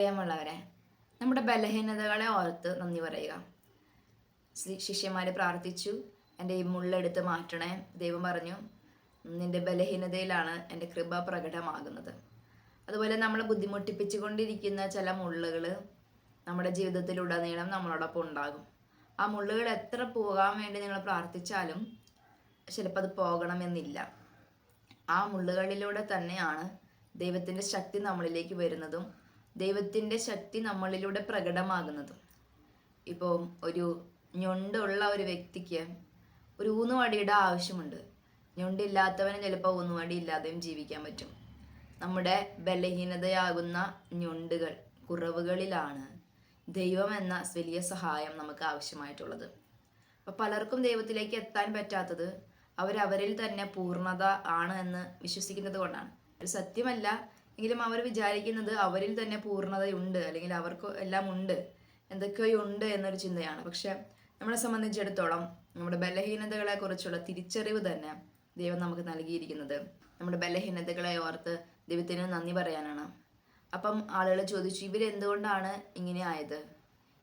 പ്രിയമുള്ളവരെ നമ്മുടെ ബലഹീനതകളെ ഓർത്ത് നന്ദി പറയുക. ശിഷ്യന്മാർ പ്രാർത്ഥിച്ചു എന്റെ ഈ മുള്ളെടുത്ത് മാറ്റണേ ദൈവം പറഞ്ഞു. നിന്റെ ബലഹീനതയിലാണ് എന്റെ കൃപ പ്രകടമാകുന്നത്. അതുപോലെ നമ്മൾ ബുദ്ധിമുട്ടിപ്പിച്ചുകൊണ്ടിരിക്കുന്ന ചില മുള്ളുകൾ നമ്മുടെ ജീവിതത്തിലുടനീളം നമ്മളോടൊപ്പം ഉണ്ടാകും. ആ മുള്ളുകൾ എത്ര പോകാൻ വേണ്ടി നിങ്ങൾ പ്രാർത്ഥിച്ചാലും ചിലപ്പോൾ അത് പോകണമെന്നില്ല. ആ മുള്ളുകളിലൂടെ തന്നെയാണ് ദൈവത്തിന്റെ ശക്തി നമ്മളിലേക്ക് വരുന്നതും ദൈവത്തിന്റെ ശക്തി നമ്മളിലൂടെ പ്രകടമാകുന്നതും. ഇപ്പോൾ ഒരു ഞൊണ്ടുള്ള ഒരു വ്യക്തിക്ക് ഒരു ഊന്നുവടിയുടെ ആവശ്യമുണ്ട്. ഞൊണ്ടില്ലാത്തവന് ചിലപ്പോൾ ഊന്നുവടി ഇല്ലാതെയും ജീവിക്കാൻ പറ്റും. നമ്മുടെ ബലഹീനതയാകുന്ന ഞൊണ്ടുകൾ കുറവുകളിലാണ് ദൈവം എന്ന വലിയ സഹായം നമുക്ക് ആവശ്യമായിട്ടുള്ളത്. അപ്പം പലർക്കും ദൈവത്തിലേക്ക് എത്താൻ പറ്റാത്തത് അവരവരിൽ തന്നെ പൂർണത ആണ് എന്ന് വിശ്വസിക്കുന്നത് കൊണ്ടാണ്. ഒരു സത്യമല്ല എങ്കിലും അവർ വിചാരിക്കുന്നത് അവരിൽ തന്നെ പൂർണതയുണ്ട് അല്ലെങ്കിൽ അവർക്ക് എല്ലാം ഉണ്ട് എന്തൊക്കെയോ ഉണ്ട് എന്നൊരു ചിന്തയാണ്. പക്ഷെ നമ്മളെ സംബന്ധിച്ചിടത്തോളം നമ്മുടെ ബലഹീനതകളെ കുറിച്ചുള്ള തിരിച്ചറിവ് തന്നെ ദൈവം നമുക്ക് നൽകിയിരിക്കുന്നത്. നമ്മുടെ ബലഹീനതകളെ ഓർത്ത് ദൈവത്തിന് നന്ദി പറയാനാണ്. അപ്പം ആളുകൾ ചോദിച്ചു ഇവരെന്തുകൊണ്ടാണ് ഇങ്ങനെ ആയത്?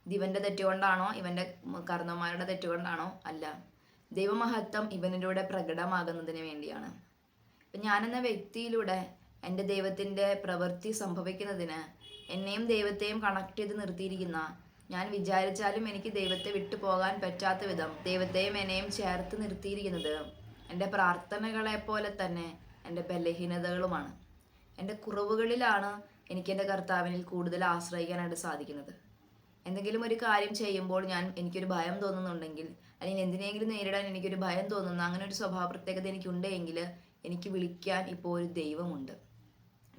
ഇത് തെറ്റുകൊണ്ടാണോ? ഇവന്റെ കർണന്മാരുടെ തെറ്റുകൊണ്ടാണോ? അല്ല. ദൈവമഹത്വം ഇവനിലൂടെ പ്രകടമാകുന്നതിന് വേണ്ടിയാണ്. ഞാൻ ഞാനെന്ന വ്യക്തിയിലൂടെ എന്റെ ദൈവത്തിന്റെ പ്രവൃത്തി സംഭവിക്കുന്നതിന് എന്നെയും ദൈവത്തെയും കണക്ട് ചെയ്ത് നിർത്തിയിരിക്കുന്ന ഞാൻ വിചാരിച്ചാലും എനിക്ക് ദൈവത്തെ വിട്ടു പോകാൻ പറ്റാത്ത വിധം ദൈവത്തെയും എന്നെയും ചേർത്ത് നിർത്തിയിരിക്കുന്നത് എന്റെ പ്രാർത്ഥനകളെ പോലെ തന്നെ എന്റെ ബലഹീനതകളുമാണ്. എന്റെ കുറവുകളിലാണ് എനിക്ക് എന്റെ കർത്താവിനിൽ കൂടുതൽ ആശ്രയിക്കാനായിട്ട് സാധിക്കുന്നത്. എന്തെങ്കിലും ഒരു കാര്യം ചെയ്യുമ്പോൾ ഞാൻ എനിക്കൊരു ഭയം തോന്നുന്നുണ്ടെങ്കിൽ അല്ലെങ്കിൽ എന്തിനെങ്കിലും നേരിടാൻ എനിക്കൊരു ഭയം തോന്നുന്ന അങ്ങനെ ഒരു സ്വഭാവ പ്രത്യേകത എനിക്കുണ്ടെങ്കിൽ എനിക്ക് വിളിക്കാൻ ഇപ്പോൾ ഒരു ദൈവമുണ്ട്.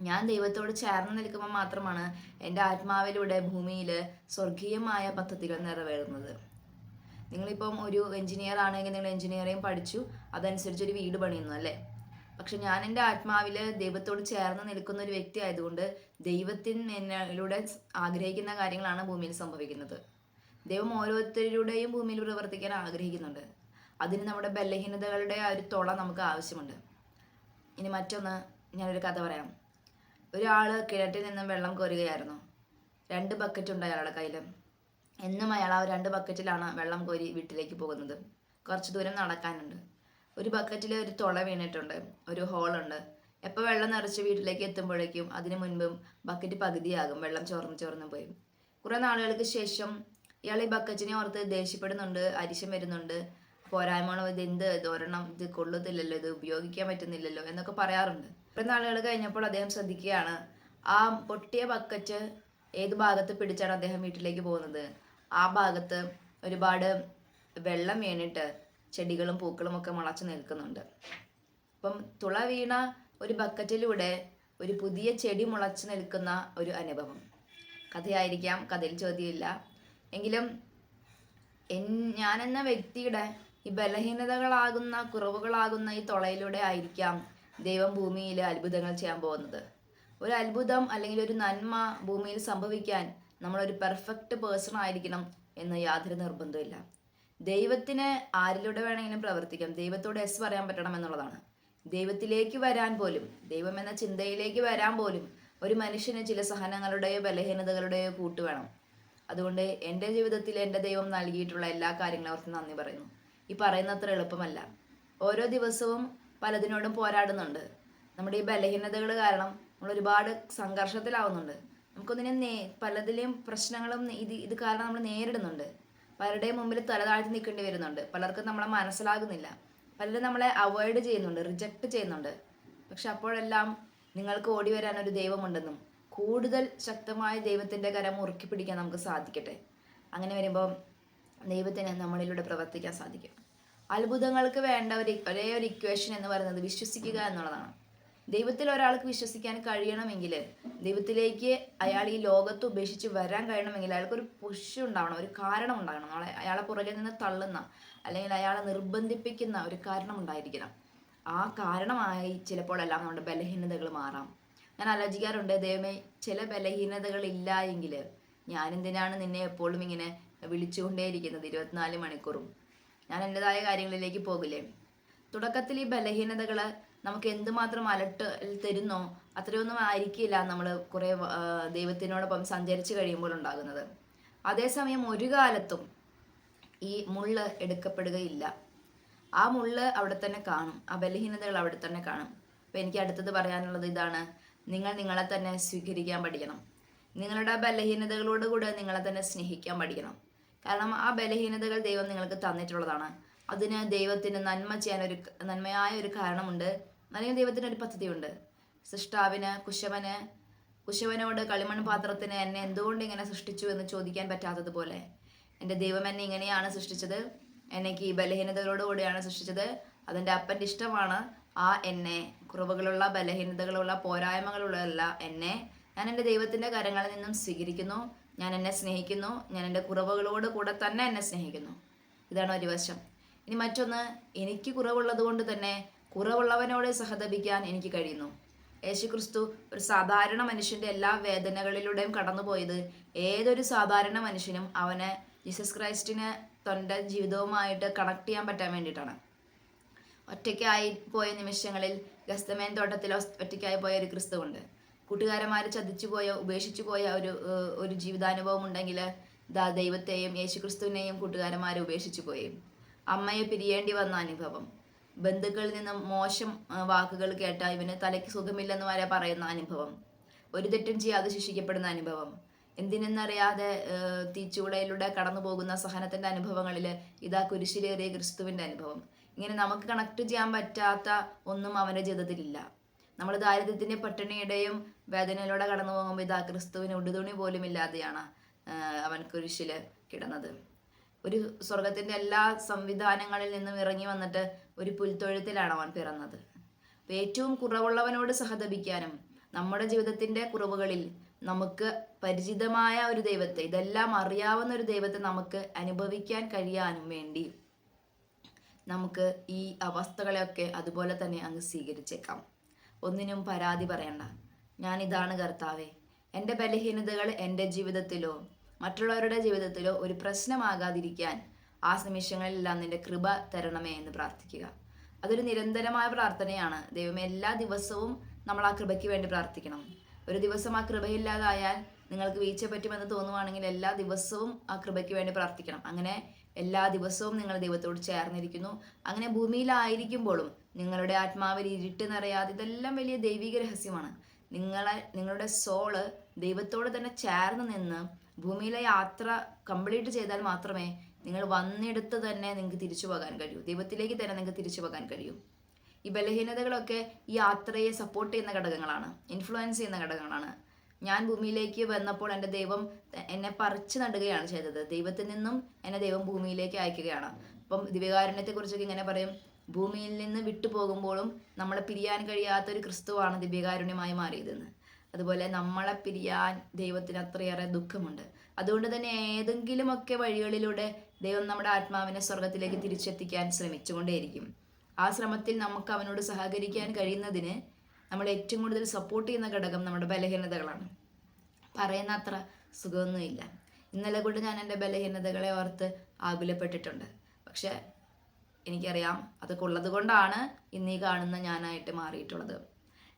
ഞാൻ ദൈവത്തോട് ചേർന്ന് നിൽക്കുമ്പോൾ മാത്രമാണ് എന്റെ ആത്മാവിലൂടെ ഭൂമിയിൽ സ്വർഗീയമായ പദ്ധതികൾ നിറവേറുന്നത്. നിങ്ങളിപ്പം ഒരു എഞ്ചിനീയർ ആണെങ്കിൽ നിങ്ങൾ എഞ്ചിനീയറിംഗ് പഠിച്ചു അതനുസരിച്ച് ഒരു വീട് പണിയുന്നു അല്ലേ? പക്ഷെ ഞാൻ എന്റെ ആത്മാവിൽ ദൈവത്തോട് ചേർന്ന് നിൽക്കുന്ന ഒരു വ്യക്തി ആയതുകൊണ്ട് ദൈവത്തിന് എന്നിലൂടെ ആഗ്രഹിക്കുന്ന കാര്യങ്ങളാണ് ഭൂമിയിൽ സംഭവിക്കുന്നത്. ദൈവം ഓരോരുത്തരുടെയും ഭൂമിയിൽ പ്രവർത്തിക്കാൻ ആഗ്രഹിക്കുന്നുണ്ട്. അതിന് നമ്മുടെ ബലഹീനതകളുടെ ആ ഒരു തുള നമുക്ക് ആവശ്യമുണ്ട്. ഇനി മറ്റൊന്ന് ഞാനൊരു കഥ പറയാം. ഒരാൾ കിണറ്റിൽ നിന്നും വെള്ളം കോരുകയായിരുന്നു. രണ്ട് ബക്കറ്റ് ഉണ്ട് അയാളുടെ കയ്യിൽ എന്നും അയാൾ ആ രണ്ട് ബക്കറ്റിലാണ് വെള്ളം കോരി വീട്ടിലേക്ക് പോകുന്നത്. കുറച്ച് ദൂരം നടക്കാനുണ്ട്. ഒരു ബക്കറ്റിൽ ഒരു തുള വീണിട്ടുണ്ട്. ഒരു ഹോളുണ്ട് എപ്പോൾ വെള്ളം നിറച്ച് വീട്ടിലേക്ക് എത്തുമ്പോഴേക്കും അതിന് മുൻപും ബക്കറ്റ് പകുതിയാകും വെള്ളം ചോർന്ന് ചോർന്ന് പോയി. കുറേ നാളുകൾക്ക് ശേഷം ഇയാൾ ഈ ബക്കറ്റിനെ ഓർത്ത് ദേഷ്യപ്പെടുന്നുണ്ട് അരിശം വരുന്നുണ്ട്. പോരായ്മകളോ ഇത് എന്ത്? ധോരണം ഇത് കൊള്ളത്തില്ലല്ലോ ഇത് ഉപയോഗിക്കാൻ പറ്റുന്നില്ലല്ലോ എന്നൊക്കെ പറയാറുണ്ട്. കുറേ നാളുകൾ കഴിഞ്ഞപ്പോൾ അദ്ദേഹം ശ്രദ്ധിക്കുകയാണ് ആ പൊട്ടിയ ബക്കറ്റ് ഏത് ഭാഗത്ത് പിടിച്ചാണ് അദ്ദേഹം വീട്ടിലേക്ക് പോകുന്നത്? ആ ഭാഗത്ത് ഒരുപാട് വെള്ളം വീണിട്ട് ചെടികളും പൂക്കളും ഒക്കെ മുളച്ചു നിൽക്കുന്നുണ്ട്. അപ്പം തുള വീണ ഒരു ബക്കറ്റിലൂടെ ഒരു പുതിയ ചെടി മുളച്ചു നിൽക്കുന്ന ഒരു അനുഭവം. കഥയായിരിക്കാം കഥയിൽ ചോദ്യമില്ല. എങ്കിലും എൻ ഞാനെന്ന വ്യക്തിയുടെ ഈ ബലഹീനതകളാകുന്ന കുറവുകളാകുന്ന ഈ തുളയിലൂടെ ആയിരിക്കാം ദൈവം ഭൂമിയിൽ അത്ഭുതങ്ങൾ ചെയ്യാൻ പോകുന്നത്. ഒരു അത്ഭുതം അല്ലെങ്കിൽ ഒരു നന്മ ഭൂമിയിൽ സംഭവിക്കാൻ നമ്മളൊരു പെർഫെക്റ്റ് പേഴ്സൺ ആയിരിക്കണം എന്ന് യാതൊരു നിർബന്ധമില്ല ദൈവത്തിന് ആരിലൂടെ വേണമെങ്കിലും പ്രവർത്തിക്കാം. ദൈവത്തോട് എസ് പറയാൻ പറ്റണം എന്നുള്ളതാണ്. ദൈവത്തിലേക്ക് വരാൻ പോലും ദൈവം എന്ന ചിന്തയിലേക്ക് വരാൻ പോലും ഒരു മനുഷ്യന് ചില സഹനങ്ങളുടെയോ ബലഹീനതകളുടെയോ കൂട്ട് വേണം. അതുകൊണ്ട് എന്റെ ജീവിതത്തിൽ എന്റെ ദൈവം നൽകിയിട്ടുള്ള എല്ലാ കാര്യങ്ങളും അവർക്ക് നന്ദി പറയുന്നു. ഈ പറയുന്നത്ര എളുപ്പമല്ല. ഓരോ ദിവസവും പലതിനോടും പോരാടുന്നുണ്ട്. നമ്മുടെ ഈ ബലഹീനതകൾ കാരണം നമ്മൾ ഒരുപാട് സംഘർഷത്തിലാവുന്നുണ്ട്. നമുക്കൊന്നിനെ നേ പലതിലെയും പ്രശ്നങ്ങളും ഇത് ഇത് കാരണം നമ്മൾ നേരിടുന്നുണ്ട്. പലരുടെയും മുമ്പിൽ തല താഴ്ത്തി നിൽക്കേണ്ടി വരുന്നുണ്ട്. പലർക്കും നമ്മളെ മനസ്സിലാകുന്നില്ല. പലരും നമ്മളെ അവോയ്ഡ് ചെയ്യുന്നുണ്ട് റിജക്റ്റ് ചെയ്യുന്നുണ്ട്. പക്ഷെ അപ്പോഴെല്ലാം നിങ്ങൾക്ക് ഓടി വരാൻ ഒരു ദൈവമുണ്ടെന്നും കൂടുതൽ ശക്തമായ ദൈവത്തിന്റെ കരം മുറുക്കി പിടിക്കാൻ നമുക്ക് സാധിക്കട്ടെ. അങ്ങനെ വരുമ്പോൾ ദൈവത്തിന് നമ്മളിലൂടെ പ്രവർത്തിക്കാൻ സാധിക്കും. അത്ഭുതങ്ങൾക്ക് വേണ്ട ഒരു ഒരേ ഒരു ഇക്വേഷൻ എന്ന് പറയുന്നത് വിശ്വസിക്കുക എന്നുള്ളതാണ്. ദൈവത്തിൽ ഒരാൾക്ക് വിശ്വസിക്കാൻ കഴിയണമെങ്കിൽ ദൈവത്തിലേക്ക് അയാൾ ഈ ലോകത്ത് ഉപേക്ഷിച്ച് വരാൻ കഴിയണമെങ്കിൽ അയാൾക്കൊരു പുഷ് ഉണ്ടാവണം ഒരു കാരണം ഉണ്ടാകണം നമ്മളെ അയാളെ പുറകിൽ നിന്ന് തള്ളുന്ന അല്ലെങ്കിൽ അയാളെ നിർബന്ധിപ്പിക്കുന്ന ഒരു കാരണം ഉണ്ടായിരിക്കണം. ആ കാരണമായി ചിലപ്പോഴെല്ലാം നമ്മുടെ ബലഹീനതകൾ മാറാം. ഞാൻ ആലോചിക്കാറുണ്ട് ദൈവമേ ചില ബലഹീനതകൾ ഇല്ല എങ്കിൽ ഞാനെന്തിനാണ് നിന്നെ എപ്പോഴും ഇങ്ങനെ വിളിച്ചുകൊണ്ടേയിരിക്കുന്നത് ഇരുപത്തിനാല് മണിക്കൂറും. ഞാൻ എന്റെതായ കാര്യങ്ങളിലേക്ക് പോകില്ലേ? തുടക്കത്തിൽ ഈ ബലഹീനതകൾ നമുക്ക് എന്തുമാത്രം അലട്ട് തരുന്നോ അത്രയൊന്നും ആയിരിക്കില്ല നമ്മൾ കുറേ ദൈവത്തിനോടൊപ്പം സഞ്ചരിച്ച് കഴിയുമ്പോൾ ഉണ്ടാകുന്നത്. അതേസമയം ഒരു കാലത്തും ഈ മുള്ള് എടുക്കപ്പെടുകയില്ല. ആ മുള്ള് അവിടെ തന്നെ കാണും. ആ ബലഹീനതകൾ അവിടെ തന്നെ കാണും. അപ്പം എനിക്ക് അടുത്തത് പറയാനുള്ളത് ഇതാണ്. നിങ്ങൾ നിങ്ങളെ തന്നെ സ്വീകരിക്കാൻ പഠിക്കണം. നിങ്ങളുടെ ബലഹീനതകളോട് കൂടെ നിങ്ങളെ തന്നെ സ്നേഹിക്കാൻ പഠിക്കണം. കാരണം ആ ബലഹീനതകൾ ദൈവം നിങ്ങൾക്ക് തന്നിട്ടുള്ളതാണ്. അതിന് ദൈവത്തിന് നന്മ ചെയ്യാൻ ഒരു നന്മയായ ഒരു കാരണമുണ്ട്. അല്ലെങ്കിൽ ദൈവത്തിന് ഒരു പദ്ധതിയുണ്ട്. സൃഷ്ടാവിന് കുശവന് കുശവനോട് കളിമൺ പാത്രത്തിന് എന്നെ എന്തുകൊണ്ട് ഇങ്ങനെ സൃഷ്ടിച്ചു എന്ന് ചോദിക്കാൻ പറ്റാത്തതുപോലെ എന്റെ ദൈവം എന്നെ ഇങ്ങനെയാണ് സൃഷ്ടിച്ചത്. എനിക്ക് ഈ ബലഹീനതകളോടുകൂടിയാണ് സൃഷ്ടിച്ചത്. അതിന്റെ അപ്പന്റെ ഇഷ്ടമാണ്. ആ എന്നെ കുറവുകളുള്ള ബലഹീനതകളുള്ള പോരായ്മകളുള്ള എന്നെ ഞാൻ എന്റെ ദൈവത്തിന്റെ കരങ്ങളിൽ നിന്നും സ്വീകരിക്കുന്നു. ഞാൻ എന്നെ സ്നേഹിക്കുന്നു. ഞാൻ എന്റെ കുറവുകളോട് കൂടെ തന്നെ എന്നെ സ്നേഹിക്കുന്നു. ഇതാണ് ഒരു വശം ഇനി മറ്റൊന്ന് എനിക്ക് കുറവുള്ളത് കൊണ്ട് തന്നെ കുറവുള്ളവനോട് സഹതപിക്കാൻ എനിക്ക് കഴിയുന്നു. യേശുക്രിസ്തു ഒരു സാധാരണ മനുഷ്യന്റെ എല്ലാ വേദനകളിലൂടെയും കടന്നുപോയത് ഏതൊരു സാധാരണ മനുഷ്യനും അവനെ ജീസസ് ക്രൈസ്റ്റിന് തന്റെ ജീവിതവുമായിട്ട് കണക്ട് ചെയ്യാൻ പറ്റാൻ വേണ്ടിയിട്ടാണ്. ഒറ്റയ്ക്കായി പോയ നിമിഷങ്ങളിൽ ഗസ്തമേൻ തോട്ടത്തിൽ ഒറ്റയ്ക്കായി പോയ ഒരു ക്രിസ്തുവുണ്ട്. കൂട്ടുകാരന്മാരെ ചതിച്ചു പോയ ഉപേക്ഷിച്ചു പോയ ഒരു ഒരു ജീവിതാനുഭവം ഉണ്ടെങ്കിൽ ദാ ദൈവത്തെയും യേശുക്രിസ്തുവിനെയും കൂട്ടുകാരന്മാരെ ഉപേക്ഷിച്ചു പോയി. അമ്മയെ പിരിയേണ്ടി വന്ന അനുഭവം. ബന്ധുക്കളിൽ നിന്നും മോശം വാക്കുകൾ കേട്ട ഇവന് തലയ്ക്ക് സുഖമില്ലെന്ന് വരെ പറയുന്ന അനുഭവം. ഒരു തെറ്റും ചെയ്യാതെ ശിക്ഷിക്കപ്പെടുന്ന അനുഭവം. എന്തിനെന്നറിയാതെ തീച്ചൂടയിലൂടെ കടന്നു പോകുന്ന സഹനത്തിന്റെ അനുഭവങ്ങളിൽ ഇതാ കുരിശിലേറിയ ക്രിസ്തുവിന്റെ അനുഭവം. ഇങ്ങനെ നമുക്ക് കണക്ട് ചെയ്യാൻ പറ്റാത്ത ഒന്നും അവന്റെ ജീവിതത്തിലില്ല നമ്മൾ ദാരിദ്ര്യത്തിന്റെ പട്ടിണിയുടെയും വേദനയിലൂടെ കടന്നു പോകുമ്പോൾ ഇതാ ക്രിസ്തുവിന് ഉടുതുണി പോലും ഇല്ലാതെയാണ് അവൻ കുരിശിൽ കിടന്നത്. ഒരു സ്വർഗത്തിന്റെ എല്ലാ സംവിധാനങ്ങളിൽ നിന്നും ഇറങ്ങി വന്നിട്ട് ഒരു പുൽത്തൊഴുത്തിലാണ് അവൻ പിറന്നത്. ഏറ്റവും കുറവുള്ളവനോട് സഹതപിക്കാനും നമ്മുടെ ജീവിതത്തിന്റെ കുറവുകളിൽ നമുക്ക് പരിചിതമായ ഒരു ദൈവത്തെ ഇതെല്ലാം അറിയാവുന്ന ഒരു ദൈവത്തെ നമുക്ക് അനുഭവിക്കാൻ കഴിയാനും വേണ്ടി നമുക്ക് ഈ അവസ്ഥകളെയൊക്കെ അതുപോലെ തന്നെ അങ്ങ് സ്വീകരിച്ചേക്കാം. ഒന്നിനും പരാതി പറയണ്ട. ഞാൻ ഇതാണ് കർത്താവേ. എന്റെ ബലഹീനതകൾ എന്റെ ജീവിതത്തിലോ മറ്റുള്ളവരുടെ ജീവിതത്തിലോ ഒരു പ്രശ്നമാകാതിരിക്കാൻ ആ നിമിഷങ്ങളിലെല്ലാം നിന്റെ കൃപ തരണമേ എന്ന് പ്രാർത്ഥിക്കുക. അതൊരു നിരന്തരമായ പ്രാർത്ഥനയാണ്. ദൈവമേ എല്ലാ ദിവസവും നമ്മൾ ആ കൃപയ്ക്ക് വേണ്ടി പ്രാർത്ഥിക്കണം. ഒരു ദിവസം ആ കൃപയില്ലാതായാൽ നിങ്ങൾക്ക് വീഴ്ച പറ്റുമെന്ന് തോന്നുവാണെങ്കിൽ എല്ലാ ദിവസവും ആ കൃപയ്ക്ക് വേണ്ടി പ്രാർത്ഥിക്കണം. അങ്ങനെ എല്ലാ ദിവസവും നിങ്ങൾ ദൈവത്തോട് ചേർന്നിരിക്കുന്നു. അങ്ങനെ ഭൂമിയിലായിരിക്കുമ്പോഴും നിങ്ങളുടെ ആത്മാവിൽ ഇരുട്ട് നിറയാതെ ഇതെല്ലാം വലിയ ദൈവിക രഹസ്യമാണ്. നിങ്ങളെ നിങ്ങളുടെ സോൾ ദൈവത്തോട് തന്നെ ചേർന്ന് നിന്ന് ഭൂമിയിലെ യാത്ര കംപ്ലീറ്റ് ചെയ്താൽ മാത്രമേ നിങ്ങൾ വന്നെടുത്ത് തന്നെ നിങ്ങൾക്ക് തിരിച്ചു പോകാൻ കഴിയൂ. ദൈവത്തിലേക്ക് തന്നെ നിങ്ങൾക്ക് തിരിച്ചു പോകാൻ കഴിയൂ. ഈ ബലഹീനതകളൊക്കെ ഈ യാത്രയെ സപ്പോർട്ട് ചെയ്യുന്ന ഘടകങ്ങളാണ്. ഇൻഫ്ലുവൻസ് ചെയ്യുന്ന ഘടകങ്ങളാണ്. ഞാൻ ഭൂമിയിലേക്ക് വന്നപ്പോൾ എന്റെ ദൈവം എന്നെ പറിച്ചു നടുകയാണ് ചെയ്തത്. ദൈവത്തിൽ നിന്നും എന്നെ ദൈവം ഭൂമിയിലേക്ക് അയക്കുകയാണ്. അപ്പം ദിവ്യകാരുണ്യത്തെക്കുറിച്ചൊക്കെ ഇങ്ങനെ പറയും. ഭൂമിയിൽ നിന്ന് വിട്ടുപോകുമ്പോഴും നമ്മളെ പിരിയാൻ കഴിയാത്ത ഒരു ക്രിസ്തുവാണ് ദിവ്യകാരുണ്യമായി മാറിയതെന്ന്. അതുപോലെ നമ്മളെ പിരിയാൻ ദൈവത്തിന് അത്രയേറെ ദുഃഖമുണ്ട്. അതുകൊണ്ട് തന്നെ ഏതെങ്കിലുമൊക്കെ വഴികളിലൂടെ ദൈവം നമ്മുടെ ആത്മാവിനെ സ്വർഗത്തിലേക്ക് തിരിച്ചെത്തിക്കാൻ ശ്രമിച്ചുകൊണ്ടേയിരിക്കും. ആ ശ്രമത്തിൽ നമുക്ക് അവനോട് സഹകരിക്കാൻ കഴിയുന്നതിന് നമ്മൾ ഏറ്റവും കൂടുതൽ സപ്പോർട്ട് ചെയ്യുന്ന ഘടകം നമ്മുടെ ബലഹീനതകളാണ്. പറയുന്ന അത്ര സുഖമൊന്നുമില്ല. ഇന്നലെ കൊണ്ട് ഞാൻ എന്റെ ബലഹീനതകളെ ഓർത്ത് ആകുലപ്പെട്ടിട്ടുണ്ട്. പക്ഷെ എനിക്കറിയാം. അതൊക്കെ ഉള്ളത് കൊണ്ടാണ് ഇന്നീ കാണുന്ന ഞാനായിട്ട് മാറിയിട്ടുള്ളത്.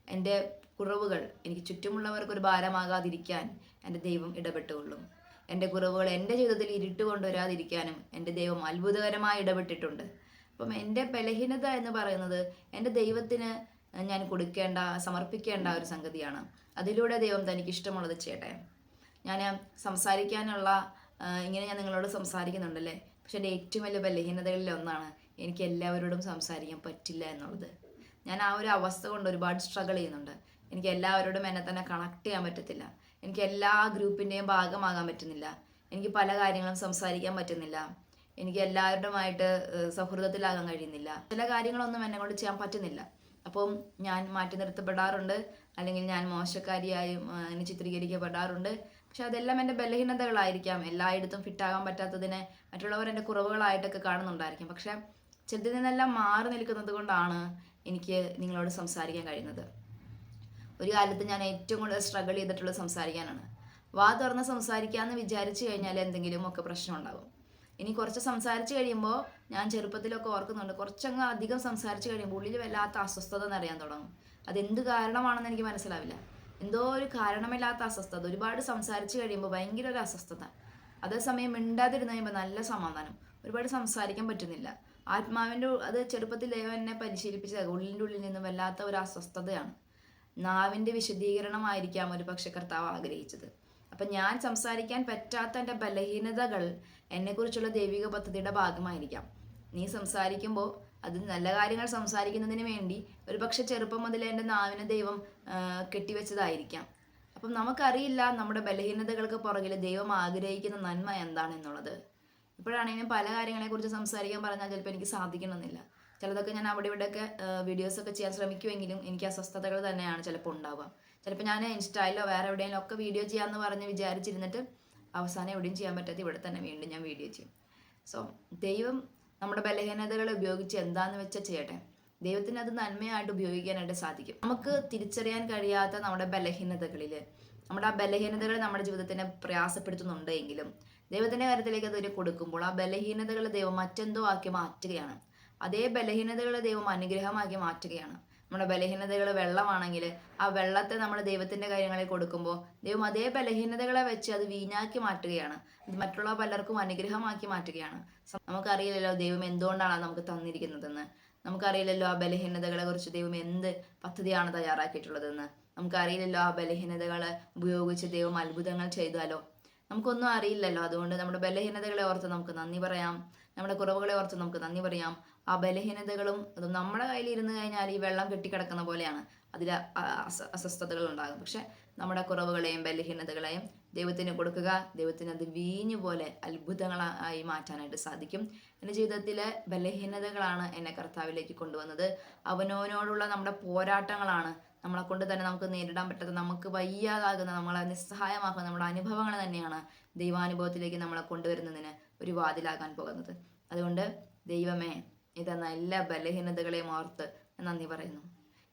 എന്റെ കുറവുകൾ എനിക്ക് ചുറ്റുമുള്ളവർക്ക് ഒരു ഭാരമാകാതിരിക്കാൻ എന്റെ ദൈവം ഇടപെട്ടുകൊള്ളും. എന്റെ കുറവുകൾ എന്റെ ജീവിതത്തിൽ ഇരുട്ട് കൊണ്ടുവരാതിരിക്കാനും എന്റെ ദൈവം അത്ഭുതകരമായി ഇടപെട്ടിട്ടുണ്ട്. അപ്പം എന്റെ ബലഹീനത എന്ന് പറയുന്നത് എന്റെ ദൈവത്തിന് ഞാൻ കൊടുക്കേണ്ട സമർപ്പിക്കേണ്ട ഒരു സംഗതിയാണ്. അതിലൂടെ ദൈവം തനിക്ക് ഇഷ്ടമുള്ളത് ചെയ്യട്ടെ. ഞാൻ സംസാരിക്കാനുള്ള ഇങ്ങനെ ഞാൻ നിങ്ങളോട് സംസാരിക്കുന്നുണ്ടല്ലേ? പക്ഷെ എന്റെ ഏറ്റവും വലിയ ബലഹീനതകളിൽ ഒന്നാണ് എനിക്ക് എല്ലാവരോടും സംസാരിക്കാൻ പറ്റില്ല എന്നുള്ളത്. ഞാൻ ആ ഒരു അവസ്ഥ കൊണ്ട് ഒരുപാട് സ്ട്രഗിൾ ചെയ്യുന്നുണ്ട്. എനിക്ക് എല്ലാവരോടും എന്നെ തന്നെ കണക്ട് ചെയ്യാൻ പറ്റത്തില്ല. എനിക്ക് എല്ലാ ഗ്രൂപ്പിന്റെയും ഭാഗമാകാൻ പറ്റുന്നില്ല. എനിക്ക് പല കാര്യങ്ങളും സംസാരിക്കാൻ പറ്റുന്നില്ല. എനിക്ക് എല്ലാവരുമായിട്ട് സൗഹൃദത്തിലാകാൻ കഴിയുന്നില്ല. ചില കാര്യങ്ങളൊന്നും എന്നെ കൊണ്ട് ചെയ്യാൻ പറ്റുന്നില്ല. അപ്പം ഞാൻ മാറ്റി നിർത്തപ്പെടാറുണ്ട്. അല്ലെങ്കിൽ ഞാൻ മോശക്കാരിയായും അങ്ങനെ ചിത്രീകരിക്കപ്പെടാറുണ്ട്. പക്ഷെ അതെല്ലാം എന്റെ ബലഹീനതകളായിരിക്കാം. എല്ലായിടത്തും ഫിറ്റാകാൻ പറ്റാത്തതിനെ മറ്റുള്ളവർ എന്റെ കുറവുകളായിട്ടൊക്കെ കാണുന്നുണ്ടായിരിക്കും. പക്ഷെ ചിലതിൽ നിന്നെല്ലാം മാറി നിൽക്കുന്നത് കൊണ്ടാണ് എനിക്ക് നിങ്ങളോട് സംസാരിക്കാൻ കഴിയുന്നത്. ഒരു കാലത്ത് ഞാൻ ഏറ്റവും കൂടുതൽ സ്ട്രഗിൾ ചെയ്തിട്ടുള്ളത് സംസാരിക്കാനാണ്. വാ തുറന്ന് സംസാരിക്കാമെന്ന് വിചാരിച്ചു കഴിഞ്ഞാൽ എന്തെങ്കിലും ഒക്കെ പ്രശ്നം ഉണ്ടാകും ഇനി കുറച്ച് സംസാരിച്ച് കഴിയുമ്പോൾ ഞാൻ ചെറുപ്പത്തിലൊക്കെ ഓർക്കുന്നുണ്ട് കുറച്ചങ്ങ് അധികം സംസാരിച്ച് കഴിയുമ്പോൾ ഉള്ളിൽ വല്ലാത്ത അസ്വസ്ഥത എന്നറിയാൻ തുടങ്ങും. അതെന്ത് കാരണമാണെന്ന് എനിക്ക് മനസ്സിലാവില്ല. എന്തോ ഒരു കാരണമില്ലാത്ത അസ്വസ്ഥത ഒരുപാട് സംസാരിച്ച് കഴിയുമ്പോൾ ഭയങ്കര ഒരു അസ്വസ്ഥത. അതേസമയം മിണ്ടാതിരുന്ന് കഴിയുമ്പോൾ നല്ല സമാധാനം. ഒരുപാട് സംസാരിക്കാൻ പറ്റുന്നില്ല. ആത്മാവിന്റെ അത് ചെറുപ്പത്തിൽ ദൈവം എന്നെ പരിശീലിപ്പിച്ചത്. ഉള്ളിന്റെ ഉള്ളിൽ നിന്നും വല്ലാത്ത ഒരു അസ്വസ്ഥതയാണ്. നാവിന്റെ വിശദീകരണമായിരിക്കാം ഒരു പക്ഷെ കർത്താവ് ആഗ്രഹിച്ചത്. അപ്പം ഞാൻ സംസാരിക്കാൻ പറ്റാത്ത എന്റെ ബലഹീനതകൾ എന്നെക്കുറിച്ചുള്ള ദൈവിക പദ്ധതിയുടെ ഭാഗമായിരിക്കാം. നീ സംസാരിക്കുമ്പോൾ അത് നല്ല കാര്യങ്ങൾ സംസാരിക്കുന്നതിന് വേണ്ടി ഒരു പക്ഷെ ചെറുപ്പം മുതലേ എന്റെ നാവിനെ ദൈവം കെട്ടിവെച്ചതായിരിക്കാം. അപ്പം നമുക്കറിയില്ല നമ്മുടെ ബലഹീനതകൾക്ക് പുറകിൽ ദൈവം ആഗ്രഹിക്കുന്ന നന്മ എന്താണെന്നുള്ളത്. ഇപ്പോഴാണെങ്കിലും പല കാര്യങ്ങളെക്കുറിച്ച് സംസാരിക്കാൻ പറഞ്ഞാൽ ചിലപ്പോൾ എനിക്ക് സാധിക്കണമെന്നില്ല. ചിലതൊക്കെ ഞാൻ അവിടെ ഇവിടെയൊക്കെ വീഡിയോസൊക്കെ ചെയ്യാൻ ശ്രമിക്കുമെങ്കിലും എനിക്ക് അസ്വസ്ഥതകൾ തന്നെയാണ് ചിലപ്പോൾ ഉണ്ടാവുക. ചിലപ്പോൾ ഞാൻ ഇൻസ്റ്റയിലോ വേറെ എവിടെയെങ്കിലും ഒക്കെ വീഡിയോ ചെയ്യാമെന്ന് പറഞ്ഞ് വിചാരിച്ചിരുന്നിട്ട് അവസാനം എവിടെയും ചെയ്യാൻ പറ്റാത്ത ഇവിടെ തന്നെ വീണ്ടും ഞാൻ വീഡിയോ ചെയ്യും. സോ ദൈവം നമ്മുടെ ബലഹീനതകൾ ഉപയോഗിച്ച് എന്താന്ന് വെച്ചാൽ ചെയ്യട്ടെ. ദൈവത്തിന് അത് നന്മയായിട്ട് ഉപയോഗിക്കാനായിട്ട് സാധിക്കും. നമുക്ക് തിരിച്ചറിയാൻ കഴിയാത്ത നമ്മുടെ ബലഹീനതകളിൽ നമ്മുടെ ആ ബലഹീനതകൾ നമ്മുടെ ജീവിതത്തിനെ പ്രയാസപ്പെടുത്തുന്നുണ്ട് എങ്കിലും ദൈവത്തിന്റെ കാര്യത്തിലേക്ക് അതൊരു കൊടുക്കുമ്പോൾ ആ ബലഹീനതകളെ ദൈവം മറ്റെന്തോ ആക്കി മാറ്റുകയാണ്. അതേ ബലഹീനതകളെ ദൈവം അനുഗ്രഹമാക്കി മാറ്റുകയാണ്. നമ്മുടെ ബലഹീനതകൾ വെള്ളമാണെങ്കിൽ ആ വെള്ളത്തെ നമ്മൾ ദൈവത്തിന്റെ കാര്യങ്ങളിൽ കൊടുക്കുമ്പോൾ ദൈവം അതേ ബലഹീനതകളെ വെച്ച് അത് വീഞ്ഞാക്കി മാറ്റുകയാണ്. അത് മറ്റുള്ള പലർക്കും അനുഗ്രഹമാക്കി മാറ്റുകയാണ്. നമുക്കറിയില്ലല്ലോ ദൈവം എന്തുകൊണ്ടാണ് അത് നമുക്ക് തന്നിരിക്കുന്നതെന്ന്. നമുക്കറിയില്ലല്ലോ ആ ബലഹീനതകളെ കുറിച്ച് ദൈവം എന്ത് പദ്ധതിയാണ് തയ്യാറാക്കിയിട്ടുള്ളതെന്ന്. നമുക്കറിയില്ലല്ലോ ആ ബലഹീനതകളെ ഉപയോഗിച്ച് ദൈവം അത്ഭുതങ്ങൾ ചെയ്താലോ. നമുക്കൊന്നും അറിയില്ലല്ലോ. അതുകൊണ്ട് നമ്മുടെ ബലഹീനതകളെ ഓർത്ത് നമുക്ക് നന്ദി പറയാം. നമ്മുടെ കുറവുകളെ ഓർത്ത് നമുക്ക് നന്ദി പറയാം. ആ ബലഹീനതകളും അതും നമ്മുടെ കയ്യിൽ ഇരുന്ന് കഴിഞ്ഞാൽ ഈ വെള്ളം കെട്ടിക്കിടക്കുന്ന പോലെയാണ്. അതിൽ അസ അസ്വസ്ഥതകൾ ഉണ്ടാകും. പക്ഷെ നമ്മുടെ കുറവുകളെയും ബലഹീനതകളെയും ദൈവത്തിന് കൊടുക്കുക. ദൈവത്തിന് അത് വീഞ്ഞു പോലെ അത്ഭുതങ്ങളായി മാറ്റാനായിട്ട് സാധിക്കും. എന്റെ ജീവിതത്തിലെ ബലഹീനതകളാണ് എന്നെ കർത്താവിലേക്ക് കൊണ്ടുവന്നത്. അവനോനോടുള്ള നമ്മുടെ പോരാട്ടങ്ങളാണ് നമ്മളെ കൊണ്ട് തന്നെ നമുക്ക് നേരിടാൻ പറ്റാത്ത നമുക്ക് വയ്യാതാകുന്ന നമ്മളെ നിസ്സഹായമാക്കുന്ന നമ്മുടെ അനുഭവങ്ങൾ തന്നെയാണ് ദൈവാനുഭവത്തിലേക്ക് നമ്മളെ കൊണ്ടുവരുന്നതിന് ഒരു വാതിലാകാൻ പോകുന്നത്. അതുകൊണ്ട് ദൈവമേ ഇതെന്ന എല്ലാ ബലഹീനതകളെയും ഓർത്ത് നന്ദി പറയുന്നു.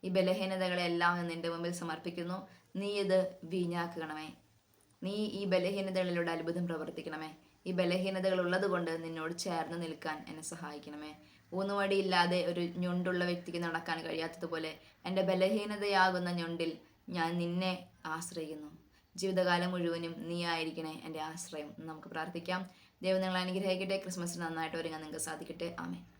ഈ ബലഹീനതകളെല്ലാം ഞാൻ നിന്റെ മുമ്പിൽ സമർപ്പിക്കുന്നു. നീ ഇത് വീഞ്ഞാക്കണമേ. നീ ഈ ബലഹീനതകളിലൂടെ അത്ഭുതം പ്രവർത്തിക്കണമേ. ഈ ബലഹീനതകൾ ഉള്ളത് കൊണ്ട് നിന്നോട് ചേർന്ന് നിൽക്കാൻ എന്നെ സഹായിക്കണമേ. ഊന്നുവടിയില്ലാതെ ഒരു ഞൊണ്ടുള്ള വ്യക്തിക്ക് നടക്കാൻ കഴിയാത്തതുപോലെ എന്റെ ബലഹീനതയാകുന്ന ഞൊണ്ടിൽ ഞാൻ നിന്നെ ആശ്രയിക്കുന്നു. ജീവിതകാലം മുഴുവനും നീ ആയിരിക്കണേ എന്റെ ആശ്രയം. നമുക്ക് പ്രാർത്ഥിക്കാം. ദൈവം നിങ്ങളെ അനുഗ്രഹിക്കട്ടെ. ക്രിസ്മസിന് നന്നായിട്ട് ഒരുങ്ങാൻ നിങ്ങൾക്ക് സാധിക്കട്ടെ. ആമേ